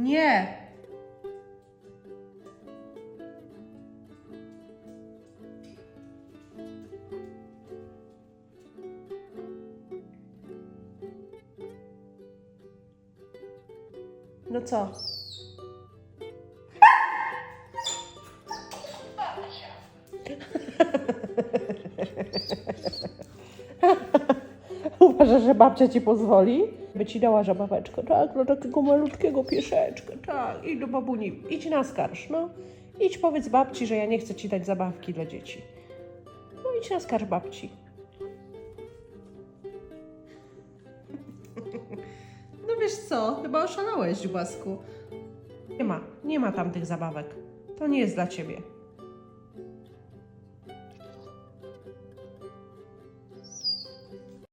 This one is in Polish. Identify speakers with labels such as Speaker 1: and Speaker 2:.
Speaker 1: Nie. No co? Uważasz, że babcia ci pozwoli? By ci dała zabaweczkę, tak? Dla takiego malutkiego pieszeczka, tak. I do babuni. Idź na skarż, no. Idź powiedz babci, że ja nie chcę ci dać zabawki dla dzieci. No idź na skarż babci. No wiesz co, chyba oszalałeś, Dziubasku. Nie ma, nie ma tam tych zabawek. To nie jest dla ciebie.